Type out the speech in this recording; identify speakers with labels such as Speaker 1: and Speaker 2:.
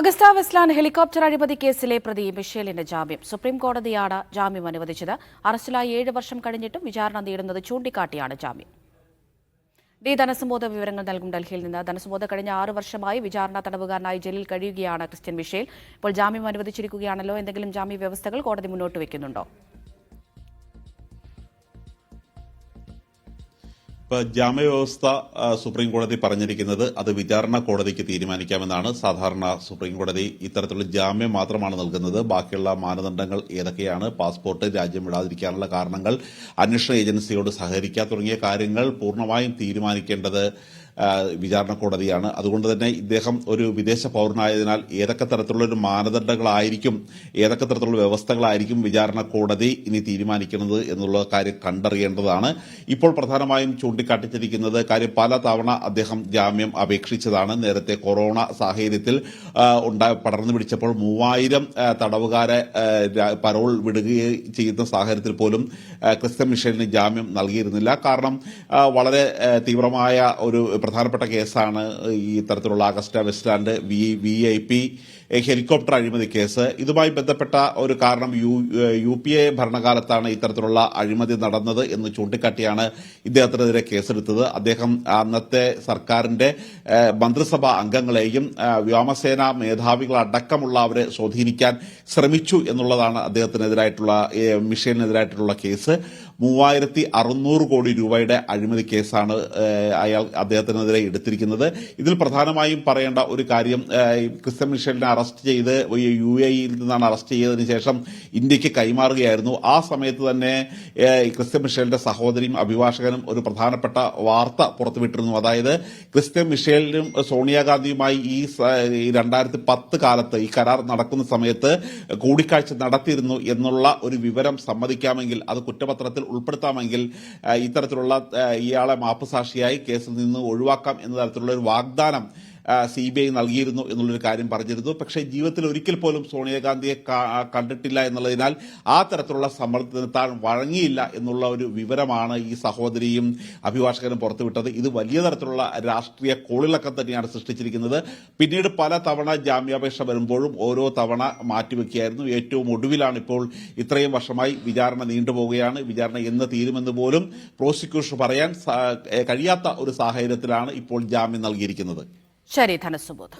Speaker 1: Agusta Westland helicopter അഴിമതി കേസിലെ പ്രതി മിഷേലിന്റെ ജാമ്യം. സുപ്രീം കോടതിയാണ് ജാമ്യം അനുവദിച്ചത്. അറസ്റ്റിലായി ഏഴ് വർഷം കഴിഞ്ഞിട്ടും വിചാരണ നേടുന്നത് ചൂണ്ടിക്കാട്ടിയാണ് ജാമ്യം. ഡി ധനസുബോധ വിവരങ്ങൾ നൽകും ഡൽഹിയിൽ നിന്ന്. ധനസുബോധ കഴിഞ്ഞ ആറ് വർഷമായി വിചാരണ തടവുകാരനായി ജയിലിൽ കഴിയുകയാണ് ക്രിസ്ത്യൻ മിഷേൽ. ഇപ്പോൾ ജാമ്യം അനുവദിച്ചിരിക്കുകയാണല്ലോ. എന്തെങ്കിലും ജാമ്യ വ്യവസ്ഥകൾ കോടതി മുന്നോട്ട് വെക്കുന്നുണ്ടോ
Speaker 2: ഇപ്പൊ ജാമ്യവ്യവസ്ഥ സുപ്രീം കോടതി പറഞ്ഞിരിക്കുന്നത് അത് വിചാരണ കോടതിക്ക് തീരുമാനിക്കാമെന്നാണ്. സാധാരണ സുപ്രീം കോടതി ഇത്തരത്തിലുള്ള ജാമ്യം മാത്രമാണ് നൽകുന്നത്. ബാക്കിയുള്ള മാനദണ്ഡങ്ങൾ ഏതൊക്കെയാണ്? പാസ്പോർട്ട് രാജ്യം വിടാതിരിക്കാനുള്ള കാരണങ്ങൾ അന്വേഷണ ഏജൻസിയോട് സഹകരിക്കുക തുടങ്ങിയ കാര്യങ്ങൾ പൂർണമായും തീരുമാനിക്കേണ്ടത് വിചാരണ കോടതിയാണ്. അതുകൊണ്ട് തന്നെ ഇദ്ദേഹം ഒരു വിദേശ പൗരനായതിനാൽ ഏതൊക്കെ തരത്തിലുള്ള ഒരു മാനദണ്ഡങ്ങളായിരിക്കും ഏതൊക്കെ തരത്തിലുള്ള വ്യവസ്ഥകളായിരിക്കും വിചാരണ കോടതി ഇനി തീരുമാനിക്കുന്നത് എന്നുള്ള കാര്യം കണ്ടറിയേണ്ടതാണ്. ഇപ്പോൾ പ്രധാനമായും ചൂണ്ടിക്കാട്ടിച്ചിരിക്കുന്നത് കാര്യം പല തവണ അദ്ദേഹം ജാമ്യം അപേക്ഷിച്ചതാണ്. നേരത്തെ കൊറോണ സാഹചര്യത്തിൽ ഉണ്ടായ പടർന്നു പിടിച്ചപ്പോൾ മൂവായിരം തടവുകാരെ പരോൾ വിടുകയും ചെയ്യുന്ന സാഹചര്യത്തിൽ പോലും ക്രിസ്ത്യൻ മിഷേലിന് ജാമ്യം നൽകിയിരുന്നില്ല. കാരണം വളരെ തീവ്രമായ ഒരു പ്രധാനപ്പെട്ട കേസാണ് ഈ തരത്തിലുള്ള Agusta Westland V V I P helicopter അഴിമതി കേസ്. ഇതുമായി ബന്ധപ്പെട്ട ഒരു കാരണം യു യു പി എ ഭരണകാലത്താണ് ഇത്തരത്തിലുള്ള അഴിമതി നടന്നത് എന്ന് ചൂണ്ടിക്കാട്ടിയാണ് ഇദ്ദേഹത്തിനെതിരെ കേസെടുത്തത്. അദ്ദേഹം അന്നത്തെ സർക്കാരിന്റെ മന്ത്രിസഭാ അംഗങ്ങളെയും വ്യോമസേന വ്യോമസേന മേധാവികളടക്കമുള്ളവരെ സ്വാധീനിക്കാൻ ശ്രമിച്ചു എന്നുള്ളതാണ് അദ്ദേഹത്തിനെതിരായിട്ടുള്ള മിഷേലിനെതിരായിട്ടുള്ള കേസ്. മൂവായിരത്തി അറുന്നൂറ് കോടി രൂപയുടെ അഴിമതി കേസാണ് അയാൾ അദ്ദേഹത്തിനെതിരെ എടുത്തിരിക്കുന്നത്. ഇതിൽ പ്രധാനമായും പറയേണ്ട ഒരു കാര്യം ക്രിസ്ത്യൻ മിഷേലിനെ അറസ്റ്റ് ചെയ്ത് യു എയിൽ നിന്നാണ് അറസ്റ്റ് ചെയ്തതിനു ശേഷം ഇന്ത്യയ്ക്ക് കൈമാറുകയായിരുന്നു. ആ സമയത്ത് തന്നെ ക്രിസ്ത്യൻ മിഷേലിന്റെ സഹോദരിയും അഭിഭാഷകനും ഒരു പ്രധാനപ്പെട്ട വാർത്ത പുറത്തുവിട്ടിരുന്നു. അതായത് ക്രിസ്ത്യൻ മിഷേലിനും സോണിയാഗാന്ധിയുമായി ഈ രണ്ടായിരത്തി പത്ത് കാലത്ത് ഈ കരാർ നടക്കുന്ന സമയത്ത് കൂടിക്കാഴ്ച നടത്തിയിരുന്നു എന്നുള്ള ഒരു വിവരം സമ്മതിക്കാമെങ്കിൽ അത് കുറ്റപത്രത്തിൽ ഉൾപ്പെടുത്താമെങ്കിൽ ഇത്തരത്തിലുള്ള ഇയാളെ മാപ്പുസാക്ഷിയായി കേസിൽ നിന്ന് ഒഴിവാക്കാം എന്ന തരത്തിലുള്ള ഒരു വാഗ്ദാനം സി ബി ഐ നൽകിയിരുന്നു എന്നുള്ളൊരു കാര്യം പറഞ്ഞിരുന്നു. പക്ഷേ ജീവിതത്തിൽ ഒരിക്കൽ പോലും സോണിയാഗാന്ധിയെ കണ്ടിട്ടില്ല എന്നുള്ളതിനാൽ ആ തരത്തിലുള്ള സമ്മർദ്ദത്തിന് താൻ വഴങ്ങിയില്ല എന്നുള്ള ഒരു വിവരമാണ് ഈ സഹോദരിയും അഭിഭാഷകനും പുറത്തുവിട്ടത്. ഇത് വലിയ തരത്തിലുള്ള രാഷ്ട്രീയ കോളിളക്കം തന്നെയാണ് സൃഷ്ടിച്ചിരിക്കുന്നത്. പിന്നീട് പല തവണ ജാമ്യാപേക്ഷ വരുമ്പോഴും ഓരോ തവണ മാറ്റിവെക്കുകയായിരുന്നു. ഏറ്റവും ഒടുവിലാണ് ഇപ്പോൾ ഇത്രയും വർഷമായി വിചാരണ നീണ്ടുപോവുകയാണ്. വിചാരണ എന്ന് തീരുമെന്ന് പോലും പ്രോസിക്യൂഷൻ പറയാൻ കഴിയാത്ത ഒരു സാഹചര്യത്തിലാണ് ഇപ്പോൾ ജാമ്യം നൽകിയിരിക്കുന്നത്.
Speaker 1: ശരി ധനസുബോധ്